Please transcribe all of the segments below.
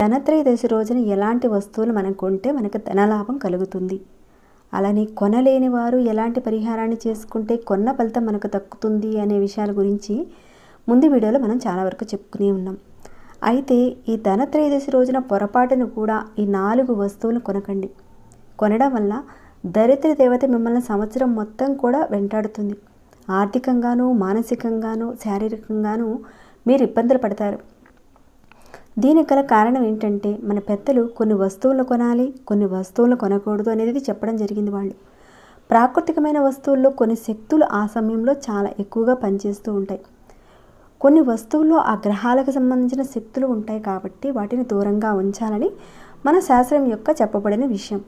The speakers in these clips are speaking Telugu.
ధనత్రయోదశి రోజున ఎలాంటి వస్తువులు మనం కొంటే మనకు ధనలాభం కలుగుతుంది. అలానే కొనలేని వారు ఎలాంటి పరిహారాన్ని చేసుకుంటే కొన్న ఫలితం మనకు దక్కుతుంది అనే విషయాల గురించి ముందు వీడియోలో మనం చాలా వరకు చెప్పుకునే ఉన్నాం. అయితే ఈ ధనత్రయోదశి రోజున పొరపాటును కూడా ఈ నాలుగు వస్తువులు కొనకండి. కొనడం వల్ల దరిద్ర దేవత మిమ్మల్ని సంవత్సరం మొత్తం కూడా వెంటాడుతుంది. ఆర్థికంగాను మానసికంగాను శారీరకంగాను మీరు ఇబ్బందులు పడతారు. దీనికి గల కారణం ఏంటంటే మన పెద్దలు కొన్ని వస్తువులు కొనాలి కొన్ని వస్తువులు కొనకూడదు అనేది చెప్పడం జరిగింది వాళ్ళు. ప్రాకృతికమైన వస్తువుల్లో కొన్ని శక్తులు ఆ సమయంలో చాలా ఎక్కువగా పనిచేస్తూ ఉంటాయి. కొన్ని వస్తువుల్లో ఆ గ్రహాలకు సంబంధించిన శక్తులు ఉంటాయి కాబట్టి వాటిని దూరంగా ఉంచాలని మన శాస్త్రం యొక్క చెప్పబడిన విషయం.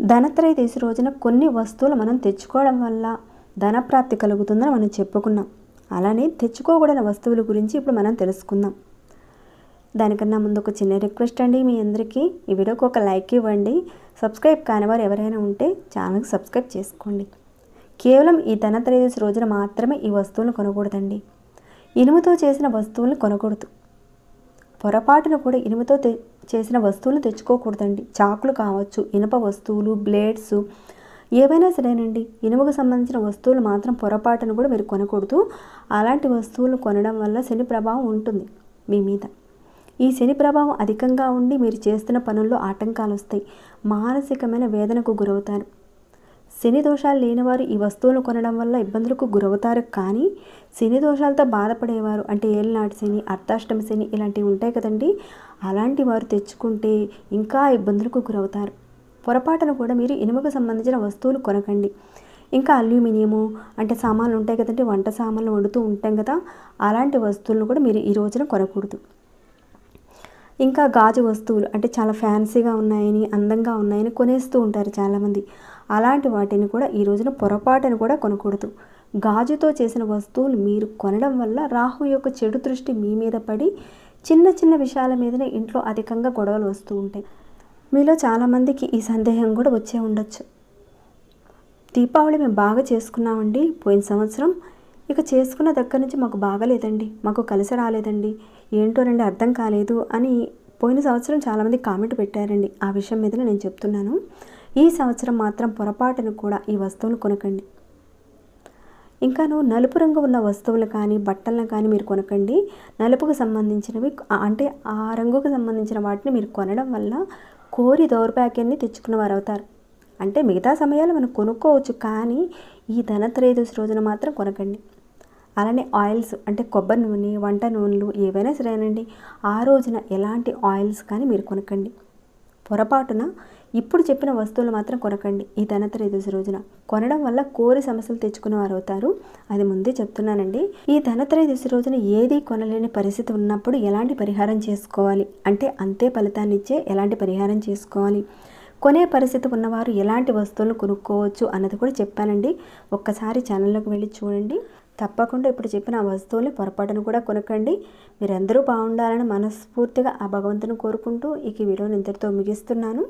ధనత్రయోదశి రోజున కొన్ని వస్తువులు మనం తెచ్చుకోవడం వల్ల ధనప్రాప్తి కలుగుతుందని మనం చెప్పుకున్నాం. అలానే తెచ్చుకోకూడని వస్తువుల గురించి ఇప్పుడు మనం తెలుసుకుందాం. దానికన్నా ముందు ఒక చిన్న రిక్వెస్ట్ అండి మీ అందరికీ. ఈ వీడియోకి ఒక లైక్ ఇవ్వండి. సబ్స్క్రైబ్ కాని వారు ఎవరైనా ఉంటే ఛానల్కి సబ్స్క్రైబ్ చేసుకోండి. కేవలం ఈ ధనత్రయోదశి రోజున మాత్రమే ఈ వస్తువులను కొనకూడదండి. ఇనుముతో చేసిన వస్తువులను కొనకూడదు. పొరపాటున కూడా ఇనుముతో తె చేసిన వస్తువులు తెచ్చుకోకూడదండి. చాకులు కావచ్చు ఇనుప వస్తువులు బ్లేడ్స్ ఏవైనా సరేనండి. ఇనుముకు సంబంధించిన వస్తువులు మాత్రం పొరపాటును కూడా మీరు కొనకూడదు. అలాంటి వస్తువులు కొనడం వల్ల శని ప్రభావం ఉంటుంది మీ మీద. ఈ శని ప్రభావం అధికంగా ఉండి మీరు చేస్తున్న పనుల్లో ఆటంకాలు వస్తాయి మానసికమైన వేదనకు గురవుతారు. శని దోషాలు లేనివారు ఈ వస్తువులు కొనడం వల్ల ఇబ్బందులకు గురవుతారు. కానీ శని దోషాలతో బాధపడేవారు అంటే ఏళ్ళనాటి శని అర్ధాష్టమి శని ఇలాంటివి ఉంటాయి కదండి. అలాంటి వారు తెచ్చుకుంటే ఇంకా ఇబ్బందులకు గురవుతారు. పొరపాటున కూడా మీరు ఇనుముకు సంబంధించిన వస్తువులు కొనకండి. ఇంకా అల్యూమినియము అంటే సామాన్లు ఉంటాయి కదండి. వంట సామాన్లు వండుతూ ఉంటాం కదా. అలాంటి వస్తువులను కూడా మీరు ఈ రోజున కొనకూడదు. ఇంకా గాజు వస్తువులు అంటే చాలా ఫ్యాన్సీగా ఉన్నాయని అందంగా ఉన్నాయని కొనేస్తూ ఉంటారు చాలామంది. అలాంటి వాటిని కూడా ఈ రోజున పొరపాటును కూడా కొనకూడదు. గాజుతో చేసిన వస్తువులు మీరు కొనడం వల్ల రాహు యొక్క చెడు దృష్టి మీ మీద పడి చిన్న చిన్న విషయాల మీదనే ఇంట్లో అధికంగా గొడవలు వస్తూ ఉంటాయి. మీలో చాలామందికి ఈ సందేహం కూడా వచ్చే ఉండొచ్చు. దీపావళి మేము బాగా చేసుకున్నామండి. పోయిన సంవత్సరం ఇక చేసుకున్న దగ్గర నుంచి మాకు బాగలేదండి. మాకు కలిసి రాలేదండి. ఏంటోనండి అర్థం కాలేదు అని పోయిన సంవత్సరం చాలామంది కామెంట్ పెట్టారండి. ఆ విషయం మీద నేను చెప్తున్నాను. ఈ సంవత్సరం మాత్రం పొరపాటును కూడా ఈ వస్తువులు కొనకండి. ఇంకాను నలుపు రంగు ఉన్న వస్తువులు కానీ బట్టలను కానీ మీరు కొనకండి. నలుపుకు సంబంధించినవి అంటే ఆ రంగుకు సంబంధించిన వాటిని మీరు కొనడం వల్ల కోరి దౌర్భాగ్యాన్ని తెచ్చుకున్న వారు అవుతారు అంటే మిగతా సమయాలు మనం కొనుక్కోవచ్చు కానీ ఈ ధనత్రయోదశి రోజున మాత్రం కొనకండి. అలానే ఆయిల్స్ అంటే కొబ్బరి నూనె వంట నూనెలు ఏవైనా సరేనండి. ఆ రోజున ఎలాంటి ఆయిల్స్ కానీ మీరు కొనకండి. పొరపాటున ఇప్పుడు చెప్పిన వస్తువులు మాత్రం కొనకండి ఈ ధనత్రయోదశి రోజున. కొనడం వల్ల కోరి సమస్యలు తెచ్చుకున్న వారు అవుతారు అది ముందే చెప్తున్నానండి. ఈ ధనత్రయోదశి రోజున ఏది కొనలేని పరిస్థితి ఉన్నప్పుడు ఎలాంటి పరిహారం చేసుకోవాలి? అంటే అంతే ఫలితాన్ని ఇచ్చే ఎలాంటి పరిహారం చేసుకోవాలి? కొనే పరిస్థితి ఉన్నవారు ఎలాంటి వస్తువులను కొనుక్కోవచ్చు అన్నది కూడా చెప్పానండి. ఒక్కసారి ఛానల్లోకి వెళ్ళి చూడండి. తప్పకుండా ఇప్పుడు చెప్పిన ఆ వస్తువుల్ని పొరపాటును కూడా కొనకండి. మీరందరూ బాగుండాలని మనస్ఫూర్తిగా ఆ భగవంతుని కోరుకుంటూ ఈ వీడియోని ఇంతటితో ముగిస్తున్నాను.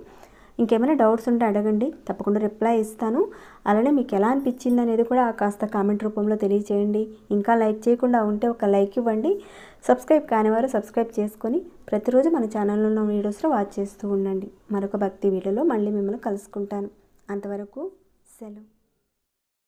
ఇంకేమైనా డౌట్స్ ఉంటే అడగండి. తప్పకుండా రిప్లై ఇస్తాను. అలానే మీకు ఎలా అనిపించింది అనేది కూడా కాస్త కామెంట్ రూపంలో తెలియచేయండి. ఇంకా లైక్ చేయకుండా ఉంటే ఒక లైక్ ఇవ్వండి. సబ్స్క్రైబ్ కానివారు సబ్స్క్రైబ్ చేసుకొని ప్రతిరోజు మన ఛానల్లో ఉన్న వీడియోస్లో వాచ్ చేస్తూ ఉండండి. మరొక భక్తి వీడియోలో మళ్ళీ మిమ్మల్ని కలుసుకుంటాను. అంతవరకు సెలవు.